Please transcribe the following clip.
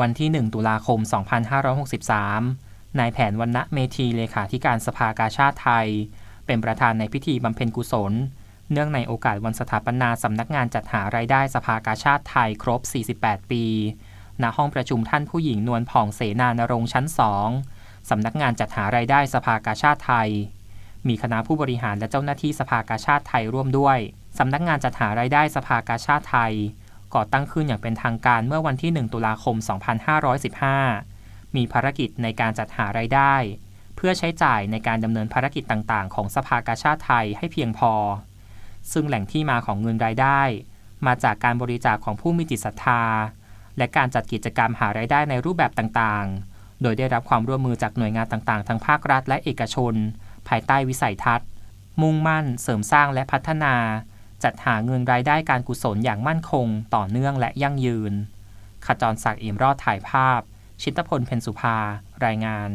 วันที่ 1 ตุลาคม 2563 นายแผนวันณะเมธีเลขาธิการสภากาชาติไทย เป็นประธานในพิธีบำเพ็ญกุศล เนื่องในโอกาสวันสถาปนาสำนักงานจัดหารายได้สภากาชาติไทยครบ 48 ปี ณ ห้องประชุมท่านผู้หญิงนวลผ่องเสนานรงค์ชั้น 2 สำนักงานจัดหารายได้สภากาชาติไทย มีคณะผู้บริหารและเจ้าหน้าที่สภากาชาติไทยร่วมด้วย สำนักงานจัดหารายได้สภากาชาติไทย ก่อตั้งขึ้นอย่างเป็นทางการเมื่อวันที่ 1 ตุลาคม 2515 มีภารกิจในการจัดหารายได้ เพื่อใช้จ่ายในการดำเนินภารกิจต่างๆ ของสภากาชาติไทยให้เพียงพอ ซึ่งแหล่งที่มาของเงินรายได้ มาจากการบริจาคของผู้มีจิตศรัทธา และการจัดกิจกรรมหารายได้ในรูปแบบต่างๆ โดยได้รับความร่วมมือจากหน่วยงานต่างๆ ทั้งภาครัฐและเอกชน ภายใต้วิสัยทัศน์ มุ่งมั่น เสริมสร้างและพัฒนา จัดหาเงินรายได้การกุศลอย่างมั่นคง ต่อเนื่องและยั่งยืนขจรศักดิ์อิมรอดถ่ายภาพ ชิตพลเพ็ญสุภา รายงาน